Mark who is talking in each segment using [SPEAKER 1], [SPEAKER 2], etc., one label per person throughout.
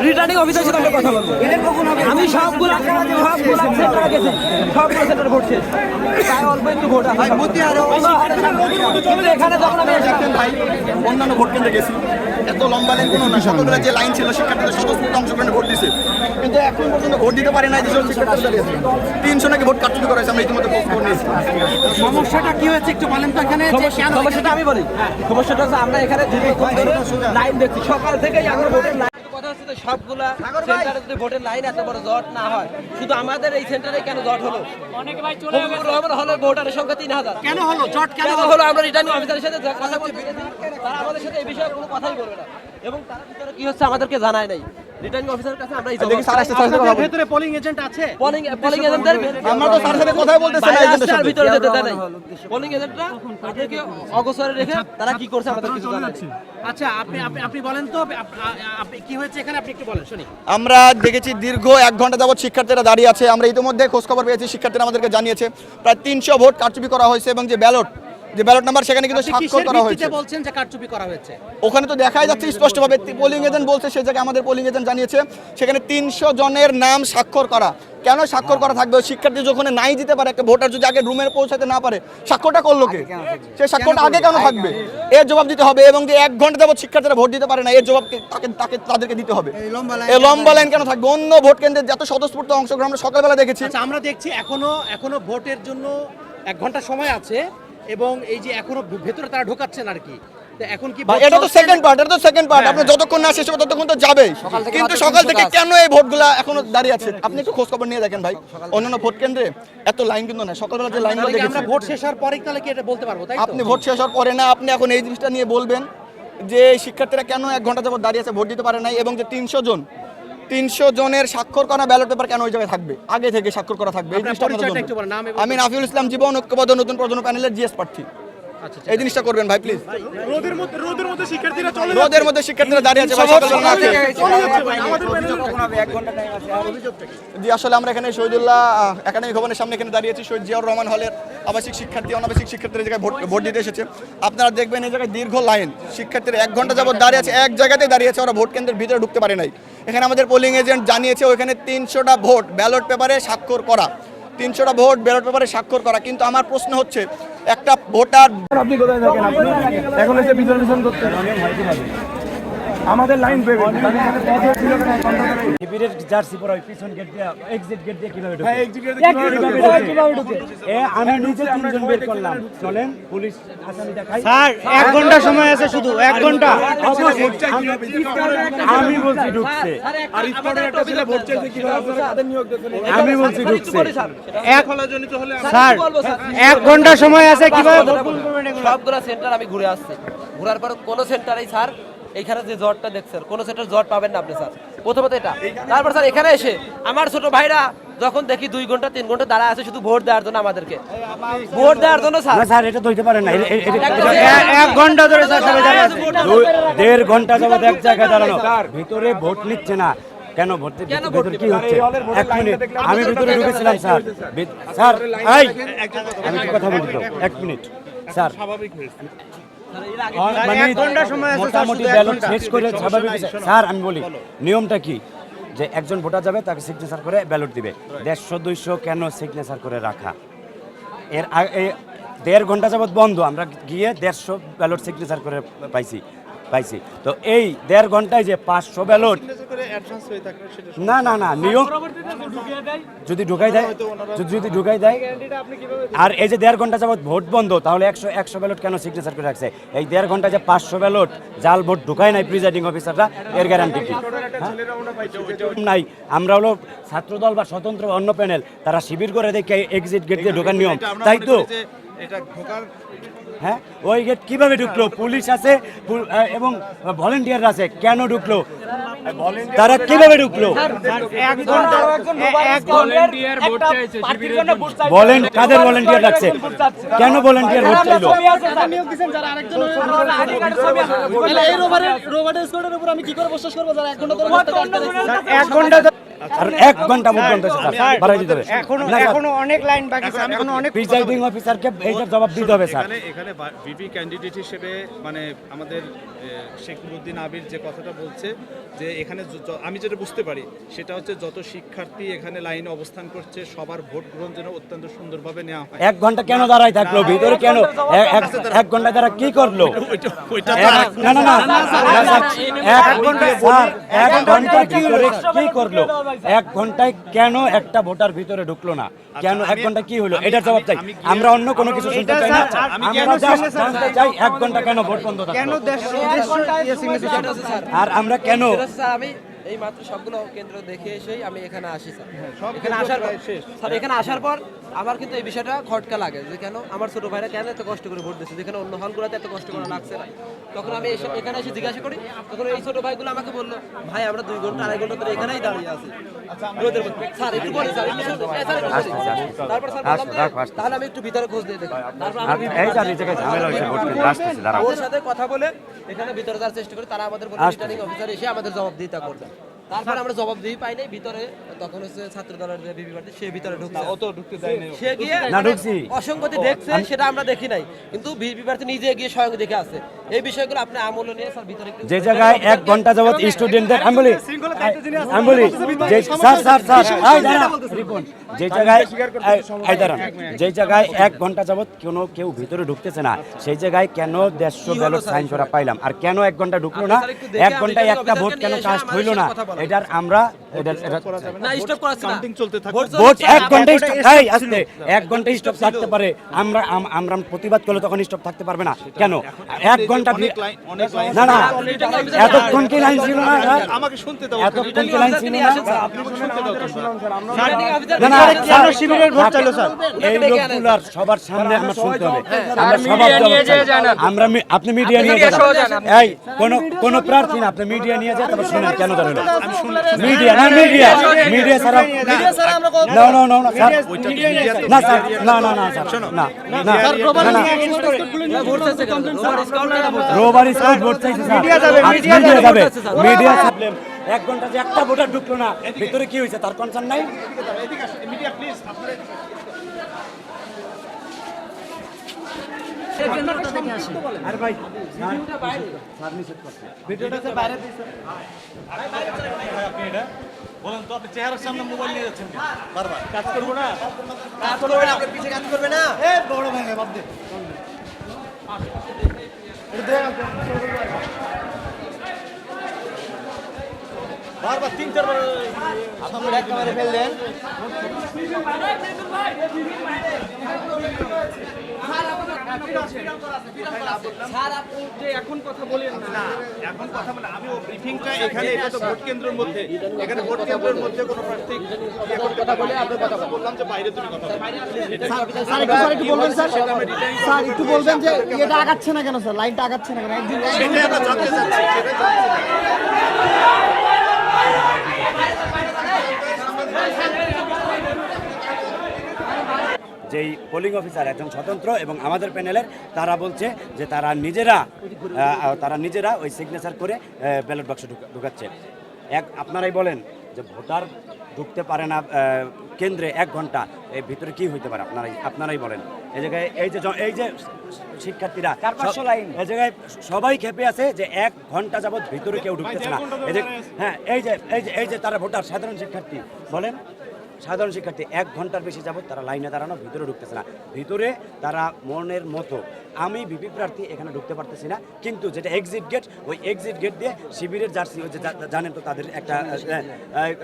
[SPEAKER 1] Returning officer সাথে আমরা কথা বলব আমি সবগুলো সবগুলো সবগুলো সেন্টারে ভোট শেষ তাই অল্প একটু ভোট আছে এখানে যখন আমি
[SPEAKER 2] ভাই অন্যান্য ভোট কেন্দ্রে গেছি এত লম্বা লাইন কোনো না। সকলগুলো যে লাইন ছিল শিক্ষার্থীদের স্বতঃস্ফূর্ত অংশগ্রহণে ভোট দিয়েছে কিন্তু এখন পর্যন্ত ভোট দিতে পারে না যেসব শিক্ষার্থীরা তিনশো নাকি ভোট কাটছুটি করা হয়েছে আমরা ইতিমধ্যে খবর নিয়েছি।
[SPEAKER 3] সমস্যাটা কি হয়েছে একটু বলেন তো এখানে
[SPEAKER 1] সমস্যাটা আমি বলি। সমস্যাটা হচ্ছে আমরা এখানে লাইন দেখছি সকাল থেকেই আমরা ভোটের লাইন কথা হচ্ছে যে সবগুলা সেন্টারে যদি ভোটের লাইন এত বড় জট না হয় শুধু আমাদের এই সেন্টারে কেন জট হলো? অনেকে ভাই রহমান হলের ভোটারের সংখ্যা তিন হাজার।
[SPEAKER 3] কেন হলো? জট কেন
[SPEAKER 1] কেন হলো? আমরা রিটার্নিং অফিসারের সাথে কথা বলতে তারা আমাদের সাথে এই বিষয়ে কোনো কথাই বলবে না। এবং তারা ভিতরে কি হচ্ছে আমাদেরকে জানায় নাই। রিটার্নিং অফিসারের কাছে আমরা এই
[SPEAKER 2] কথা বলি।
[SPEAKER 3] পোলিং এজেন্ট আছে।
[SPEAKER 1] পোলিং পোলিং এজেন্টদের
[SPEAKER 2] আমরা তো সাথে কথাই বলতেছি না
[SPEAKER 1] বাইরে
[SPEAKER 2] এজেন্টের সাথে
[SPEAKER 1] ভিতরে যেতে দেয় নাই। পোলিং এজেন্টরা তাদেরকে অগোচরে রেখে তারা কি করছে আমাদের কিছু।
[SPEAKER 3] আচ্ছা আপনি আপনি আপনি বলেন তো আপনি কি হয়েছে এখানে? আপনি একটু বলেন শুনি।
[SPEAKER 2] আমরা দেখেছি দীর্ঘ এক ঘণ্টা যাবৎ শিক্ষার্থীরা দাঁড়িয়ে আছে। আমরা ইতিমধ্যে খোঁজখবর পেয়েছি শিক্ষার্থীরা আমাদেরকে জানিয়েছে। প্রায় তিনশো ভোট কারচুপি করা হয়েছে এবং যে ব্যালট যে ব্যালট নাম্বার সেখানে কিন্তু স্বাক্ষর করা হয়েছে।
[SPEAKER 3] বলছেন যে কারচুপি করা হয়েছে?
[SPEAKER 2] ওখানে তো দেখাই যাচ্ছে স্পষ্টভাবে পোলিং এজেন্ট বলছে সে জায়গায় আমাদের পোলিং এজেন্ট জানিয়েছে সেখানে তিনশো জনের নাম স্বাক্ষর করা। কেন স্বাক্ষর করা থাকবে? শিক্ষার্থী যখন নাই দিতে পারে একটা ভোটার যদি আগে রুমে পৌঁছাতে না পারে স্বাক্ষরটা করল কে? সে স্বাক্ষরটা আগে কেন থাকবে? এর জবাব দিতে হবে এবং যে এক ঘণ্টা যাবত শিক্ষার্থীরা ভোট দিতে পারে না এর জবাব কে- তাকে তাকে তাদেরকে দিতে হবে। এই লম্বা লাইন কেন থাকবে? অন্য ভোট কেন্দ্রে যত স্বতঃস্ফূর্ত অংশগ্রহণ আমরা সকালবেলা দেখেছি।
[SPEAKER 3] আচ্ছা আমরা দেখছি এখনও এখনও ভোটের জন্য এক ঘণ্টা সময় আছে। এবং এই যে এখনও ভেতরে তারা ঢোকাচ্ছেন আর কি। এখন কি
[SPEAKER 2] এটা তো সেকেন্ড পার্ট এটা তো সেকেন্ড পার্ট
[SPEAKER 3] হ্যাঁ,
[SPEAKER 2] আপনি যতক্ষণ না শেষ হবে ততক্ষণ তো যাবেই। কিন্তু সকাল থেকে কেন এই ভোটগুলা এখনও দাঁড়িয়ে আছে? আপনি একটু খোঁজ খবর নিয়ে দেখেন ভাই। অন্যান্য ভোট কেন্দ্রে এত লাইন কিন্তু না সকালবেলা যে লাইনগুলো দেখেছি।
[SPEAKER 3] আমরা ভোট শেষ হওয়ার পরেই তাহলে কি এটা বলতে পারব তাই
[SPEAKER 2] আপনি ভোট শেষ হওয়ার পরে না আপনি এখন এই জিনিসটা নিয়ে বলবেন যে শিক্ষার্থীরা কেন এক ঘণ্টা যাবত দাঁড়িয়ে আছে ভোট দিতে পারে নাই এবং যে তিনশো জন তিনশো জনের স্বাক্ষর করা ব্যালট পেপার কেন ওই জায়গায় থাকবে? আগে থেকে স্বাক্ষর করা থাকবে এই জিনিসটা আমি নাফিউল ইসলাম জীবন ঐক্যবদ্ধ নতুন প্রজন্ম প্যানেলের জিএস প্রার্থী। এই জিনিসটা করবেন ভাই প্লিজ
[SPEAKER 4] রোদের মধ্যে রোদের মধ্যে শিক্ষার্থীরা চলে
[SPEAKER 2] রোদের মধ্যে শিক্ষার্থীরা দাঁড়িয়ে আছে ভাই সকালবেলা না খেয়ে। জি আসলে আমরা এখানে শহীদুল্লাহ একাডেমি ভবনের সামনে এখানে দাঁড়িয়েছি শহীদ জিয়াউর রহমান হলের আবাসিক শিক্ষার্থী অনাবাসিক শিক্ষার্থীরা এই জায়গায় ভোট ভোট দিতে এসেছে। আপনারা দেখবেন এই জায়গায় দীর্ঘ লাইন শিক্ষার্থীরা এক ঘণ্টা যাবত দাঁড়িয়ে আছে এক জায়গাতেই দাঁড়িয়ে আছে ওরা ভোট কেন্দ্রের ভিতরে ঢুকতে পারে নাই। এখানে আমাদের পোলিং এজেন্ট জানিয়েছে ওখানে তিনশোটা ভোট ব্যালট পেপারে স্বাক্ষর করা। তিনশোটা ভোট ব্যালট পেপারে স্বাক্ষর করা। কিন্তু আমার প্রশ্ন হচ্ছে, একটা ভোটার
[SPEAKER 5] আপনি কোথায় থাকেন? এখন এসে করতে আমাদের লাইন পেবে
[SPEAKER 6] শিবিরের জার্সি পরা পিছন গেট দিয়ে এক্সিট গেট দিয়ে কীভাবে ঢুকে?
[SPEAKER 5] হ্যাঁ কীভাবে ঢুকে?
[SPEAKER 6] এ আমি নিজে তিনজন বের করলাম। চলেন পুলিশ আসামি দেখাই
[SPEAKER 7] স্যার এক ঘণ্টা সময় আছে শুধু এক ঘণ্টা।
[SPEAKER 6] আমি বলছি ঢুকছে।
[SPEAKER 5] আর স্পটের একটা ছেলে ভোট চাইছে কীভাবে? আপনারা কাদের নিয়োগ দিচ্ছেন
[SPEAKER 6] আমি বলছি ঢুকছে।
[SPEAKER 7] এক
[SPEAKER 4] জনিত হলে
[SPEAKER 7] স্যার
[SPEAKER 1] বলব
[SPEAKER 7] ঘণ্টা সময় আছে কীভাবে ভোট
[SPEAKER 1] সবগুলো সেন্টার আমি ঘুরে আসছি। ঘোরার পর কোন সেন্টারেই স্যার। এইখানে যে জ্বরটা দেখছেন কোনো সেন্টার জ্বর পাবেন না আপনি স্যার। প্রথমত এটা। তারপর স্যার এখানে এসে আমার ছোট ভাইরা যখন দেখি দুই ঘণ্টা তিন ঘণ্টা দাঁড়া আছে শুধু ভোট দেওয়ার জন্য আমাদেরকে। ভোট দেওয়ার জন্য স্যার।
[SPEAKER 6] স্যার এটা ধরতে পারেন না।
[SPEAKER 7] এক ঘণ্টা ধরে স্যার সবাই দাঁড়িয়ে আছে।
[SPEAKER 6] দেড় ঘণ্টা যাবত এক জায়গায় দাঁড়ানো। ভিতরে ভোট নিচ্ছে না। কেন ভোট
[SPEAKER 1] কেন ভোট
[SPEAKER 6] ভিতরে কি হচ্ছে? এক মিনিট। আমি ভিতরে ঢুকেছিলাম স্যার। স্যার এই! আমি কথা বলি তো। এক মিনিট। স্যার। মানে
[SPEAKER 7] আছে, স্যার,
[SPEAKER 6] মোটামুটি ব্যালট শেষ করে স্বাভাবিক স্যার আমি বলি নিয়মটা কি? যে একজন ভোটার যাবে তাকে সিগনেচার করে ব্যালট দিবে। দেড়শো দুইশো কেন সিগনেচার করে রাখা? এর আগে দেড় ঘণ্টা যাবত বন্ধ আমরা গিয়ে দেড়শো ব্যালট সিগনেচার করে পাইছি। পাইছি। তো এই দেড় ঘন্টায় যে পাঁচশো ব্যালট না না না নিয়ম যদি ঢুকাই দেয় যদি- যদি ঢুকাই দেয় আর এই যে দেড় ঘণ্টা যাবত ভোট বন্ধ তাহলে একশো একশো ব্যালট কেন সিগনেচার করে রাখছে? এই দেড় ঘণ্টা যে পাঁচশো ব্যালট জাল ভোট ঢুকায় নাই প্রিজাইডিং অফিসাররা এর গ্যারান্টি কি? হ্যাঁ? নাই। আমরা হলো ছাত্রদল বা স্বতন্ত্র অন্য প্যানেল তারা শিবির করে দেখে এক্সিট গেট দিয়ে ঢোকার নিয়ম। তাই তো? হ্যাঁ? ওই গেট কীভাবে ঢুকলো? পুলিশ আছে এবং ভলেন্টিয়ার আছে কেন ঢুকলো? তারা কীভাবে ঢুকলো?
[SPEAKER 7] এক
[SPEAKER 6] বলেন কাদের ভলেন্টিয়ার রাখছে কেন ভলেন্টিয়ার ভোট চাইলো?
[SPEAKER 7] এক ঘণ্টা ধরে-
[SPEAKER 6] কারণ এক ঘণ্টা বাড়াই দিতে হবে। এখনও
[SPEAKER 7] এখনও অনেক লাইন বাকি স্যার এখনও অনেক
[SPEAKER 6] প্রিসাইডিং অফিসারকে এইটার জবাব দিতে হবে স্যার।
[SPEAKER 8] এখানে বিপি ভিপি ক্যান্ডিডেট হিসেবে মানে আমাদের শেখ নুরুদ্দিন আবির যে কথাটা বলছে যে এখানে আমি যেটা বুঝতে পারি সেটা হচ্ছে যত শিক্ষার্থী এখানে লাইনে অবস্থান করছে সবার ভোট গ্রহণ যেন অত্যন্ত সুন্দরভাবে নেওয়া হয়।
[SPEAKER 6] এক ঘণ্টা কেন দাঁড়াই থাকল? ভিতরে কেন? এক- ঘণ্টা তারা কি করল? এক- না না না। ঘণ্টা কি করল? এক ঘন্টায় কেন একটা ভোটার ভিতরে ঢুকলো না? কেন এক ঘণ্টা কি হলো? এটার জবাব চাই। আমরা অন্য কোনো কিছু শুনতে চাই না। আমরা চাই এক ঘণ্টা কেন ভোট বন্ধ
[SPEAKER 7] কেন
[SPEAKER 6] থাকল
[SPEAKER 7] ইয়ে
[SPEAKER 6] আর আমরা কেন?
[SPEAKER 1] আমি এই মাত্র সবগুলো কেন্দ্র দেখে এসেই আমি এখানে আসি স্যার। এখানে আসার পর স্যার এখানে আসার পর আমার কিন্তু এই বিষয়টা খটকা লাগে যে কেন আমার ছোট ভাইরা কেন এত কষ্ট করে ভোট দিচ্ছে? যেখানে অন্য হলগুলোতে এত কষ্ট করা লাগছে না। তখন আমি এসে এখানে এসে জিজ্ঞাসা করি তখন এই ছোট ভাইগুলো আমাকে বলল ভাই আমরা দুই ঘণ্টা আড়াই ঘণ্টা ধরে এখানেই দাঁড়িয়ে আছি। রোদের স্যার একটু বলি স্যার একটু শুনুন। এই, স্যার, একটু বলি। তারপর স্যার বললাম যে,
[SPEAKER 6] রাখো, আসতে।
[SPEAKER 1] তাহলে আমি একটু ভিতরে খোঁজ দিয়ে দেখি। তারপর
[SPEAKER 6] আর
[SPEAKER 1] আমি
[SPEAKER 6] এই স্যার এই জায়গায় ঝামেলা হয়েছে ভোট কেন্দ্রে আসতেছে দাঁড়াও।
[SPEAKER 1] ওর সাথে কথা বলে এখানে ভিতরে যাওয়ার চেষ্টা করি তারা আমাদের বলে রিটার্নিং অফিসার এসে আমাদের জবাবদিহিতা করবে। তারপর আমরা জবাব দিই পাই নাই ভিতরে তখন হচ্ছে ছাত্র দলের যে বিবি সে ভিতরে ঢুকছে। অত ঢুকতে দেয় সে গিয়ে
[SPEAKER 6] না,
[SPEAKER 1] মানে
[SPEAKER 6] ঢুকছি।
[SPEAKER 1] অসংগতি দেখছে সেটা আমরা দেখি নাই। কিন্তু বিবি প্রার্থী নিজে গিয়ে স্বয়ং দেখে আছে এই বিষয়গুলো আপনি আমল নিয়ে স্যার ভিতরে
[SPEAKER 6] যে জায়গায় এক ঘণ্টা যাবত স্টুডেন্টদের আমি বলি আমি বলি যে স্যার স্যার স্যার এই দাঁড়া, রিপন। যে জায়গায় এই দাঁড়ান যে জায়গায় এক ঘণ্টা যাবত কোনো কেউ ভিতরে ঢুকতেছে না। সেই জায়গায় কেন দেড়শো ব্যালট সাইন করা পাইলাম? আর কেন এক ঘণ্টা ঢুকলো না? এক ঘন্টায় একটা ভোট কেন কাস্ট হইল না। এটার আমরা এটা এটা
[SPEAKER 1] না। স্টপ করাচ্ছি
[SPEAKER 8] কাউন্টিং চলতে থাকবে।
[SPEAKER 1] ভোট চলছে,
[SPEAKER 6] ভোট
[SPEAKER 1] স্যার,
[SPEAKER 6] এক ঘণ্টা এই আসতে এক ঘণ্টা স্টপ থাকতে পারে। আমরা আমরা প্রতিবাদ করলে তখন স্টপ থাকতে পারবে না। কেন? এক ঘণ্টা
[SPEAKER 8] অনেক লাইন অনেক লাইন
[SPEAKER 6] না না। এতক্ষণ কি লাইন ছিল না?
[SPEAKER 8] আমাকে শুনতে দাও।
[SPEAKER 6] এতক্ষণ কি লাইন ছিল না? না না
[SPEAKER 1] নিয়ে আসেন,
[SPEAKER 6] স্যার,
[SPEAKER 1] স্যার।
[SPEAKER 7] শিবিরের ভোট চাইলো স্যার
[SPEAKER 6] এই লোকগুলার সবার সামনে আমরা শুনতে হবে। আমরা সবার আমরা আপনি মিডিয়া নিয়ে যান। এই কোন কোন প্রার্থী না আপনি মিডিয়া নিয়ে যান তারপর শুনেন কেন ধরলো মিডিয়া না মিডিয়া মিডিয়া ছাড়া না না না না স্যার না স্যার না না না স্যার না না।
[SPEAKER 1] স্যার কেন? রোববার স্কাউট ভোট চাইছে?
[SPEAKER 6] স্যার মিডিয়া যাবে মিডিয়া যাবে মিডিয়া প্রবলেম এক ঘণ্টা যে একটা ভোটার ঢুকলো না ভিতরে কি হয়েছে তার কনসার্ন নাই? আরে ভাই
[SPEAKER 8] বলেন তো আপনি চেহারার সামনে মোবাইল নিয়ে যাচ্ছেন বারবার।
[SPEAKER 1] কাজ করবে না। আপনার পিছে কাজ করবে না।
[SPEAKER 8] বারবার তিন চারবার এখন কথা বলে আমি ব্রিফিংটা এখানে এটা তো ভোট কেন্দ্রের মধ্যে। এখানে ভোট কেন্দ্রের মধ্যে কোনো প্রার্থী এখন কথা বলে? আপনি কথা বললাম যে বাইরে তুমি কথা
[SPEAKER 5] স্যার একটু স্যার একটু বলবেন স্যার? স্যার একটু বলবেন যে এটা আগাচ্ছে না কেন স্যার? লাইনটা আগাচ্ছে না কেন? একদিন
[SPEAKER 8] সেটাই আমরা জানতে চাচ্ছি সেটা জানতে চাচ্ছি।
[SPEAKER 6] যেই পোলিং অফিসার একজন স্বতন্ত্র এবং আমাদের প্যানেলের তারা বলছে যে তারা নিজেরা তারা নিজেরা ওই সিগনেচার করে ব্যালট বাক্স ঢুকাচ্ছে। এক আপনারাই বলেন যে ভোটার ঢুকতে পারে না কেন্দ্রে এক ঘণ্টা এর ভিতরে কি হইতে পারে? আপনারাই আপনারাই বলেন। এই জায়গায় এই যে এই যে শিক্ষার্থীরা এই জায়গায় সবাই খেপে আছে যে এক ঘণ্টা যাবৎ ভিতরে কেউ ঢুকতেছে না। এই যে হ্যাঁ এই যে এই যে এই যে তারা ভোটার সাধারণ শিক্ষার্থী বলেন। সাধারণ শিক্ষার্থী এক ঘণ্টার বেশি যাবত তারা লাইনে দাঁড়ানো ভিতরে ঢুকতেছে না। ভিতরে তারা মনের মতো। আমি বিপি প্রার্থী এখানে ঢুকতে পারতেছি না কিন্তু যেটা এক্সিট গেট ওই এক্সিট গেট দিয়ে শিবিরের জার্সি ওই যে জানেন তো তাদের একটা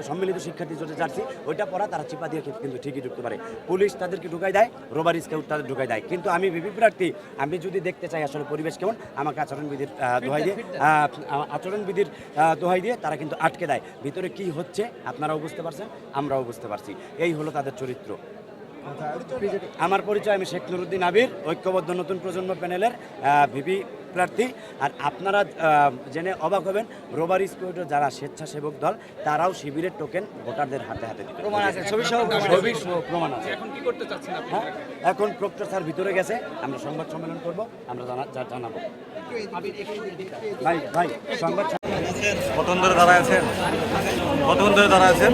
[SPEAKER 6] সম্মিলিত শিক্ষার্থী যে জার্সি ওইটা পরা তারা চিপা দিয়ে কিন্তু ঠিকই ঢুকতে পারে। পুলিশ তাদেরকে ঢুকাই দেয় রোবার স্কাউট তাদের ঢুকাই দেয়। কিন্তু আমি বিপি প্রার্থী আমি যদি দেখতে চাই আসলে পরিবেশ কেমন আমাকে আচরণবিধির দোহাই দিয়ে আচরণবিধির দোহাই দিয়ে তারা কিন্তু আটকে দেয়। ভিতরে কি হচ্ছে আপনারাও বুঝতে পারছেন আমরাও বুঝতে পারছি। এই হলো তাদের চরিত্র। আমার পরিচয় আমি শেখ নুরুদ্দিন আবির ঐক্যবদ্ধ নতুন প্রজন্ম প্যানেলের ভিপি প্রার্থী। আর আপনারা জেনে অবাক হবেন রোবার স্কুলের যারা স্বেচ্ছাসেবক দল তারাও শিবিরের টোকেন ভোটারদের হাতে হাতে দিবে। প্রমাণ আছে ছবি সহ ছবি প্রমাণ আছে। এখন কি করতে চাচ্ছেন এখন প্রক্টর স্যার ভিতরে গেছে। আমরা সংবাদ সম্মেলন করব আমরা জানা- জানাব। ভাই ভাই সংবাদ
[SPEAKER 8] কতক্ষণ ধরে দাঁড়ায় আছেন?
[SPEAKER 9] কতক্ষণ ধরে দাঁড়া আছেন?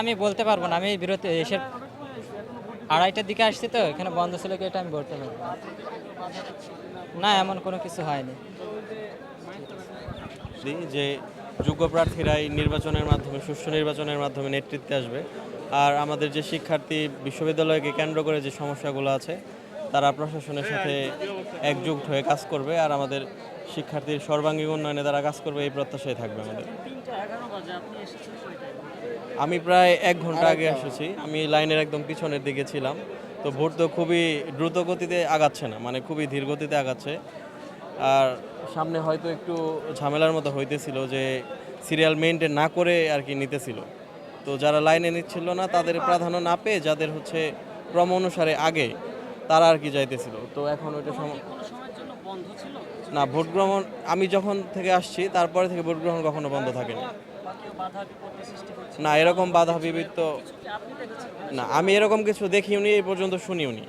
[SPEAKER 10] আমি বলতে পারব না, আমি বিরতি, এসে আড়াইটার দিকে আসছি তো, এখানে বন্ধ ছিল কি এটা আমি বলতে পারব না। না, এমন কোনো কিছু হয়নি
[SPEAKER 11] যে যোগ্য প্রার্থীরাই নির্বাচনের মাধ্যমে, সুষ্ঠু নির্বাচনের মাধ্যমে নেতৃত্বে আসবে। আর আমাদের যে শিক্ষার্থী বিশ্ববিদ্যালয়কে কেন্দ্র করে যে সমস্যাগুলো আছে, তারা প্রশাসনের সাথে একজুট হয়ে কাজ করবে আর আমাদের শিক্ষার্থীর সর্বাঙ্গীন উন্নয়নে তারা কাজ করবে, এই প্রত্যাশাই থাকবে আমাদের। আমি প্রায় এক ঘণ্টা আগে এসেছি। আমি লাইনের একদম পিছনের দিকে ছিলাম। তো ভোট তো খুবই দ্রুত গতিতে আগাচ্ছে না মানে খুবই ধীর গতিতে আগাচ্ছে। আর সামনে হয়তো একটু ঝামেলার মতো হইতেছিল যে সিরিয়াল মেনটেন না করে আর কি নিতেছিল। তো যারা লাইনে নিচ্ছিল না, তাদের প্রাধান্য না পেয়ে যাদের হচ্ছে ক্রম অনুসারে আগে, তারা আর কি যাইতেছিল। তো এখন ওইটা না, ভোট গ্রহণ আমি যখন থেকে আসছি, তারপরে থেকে ভোট গ্রহণ কখনো বন্ধ থাকেনি। না, এরকম বাধা বিবৃত না, আমি এরকম কিছু দেখিওনি, এই পর্যন্ত শুনিওনি।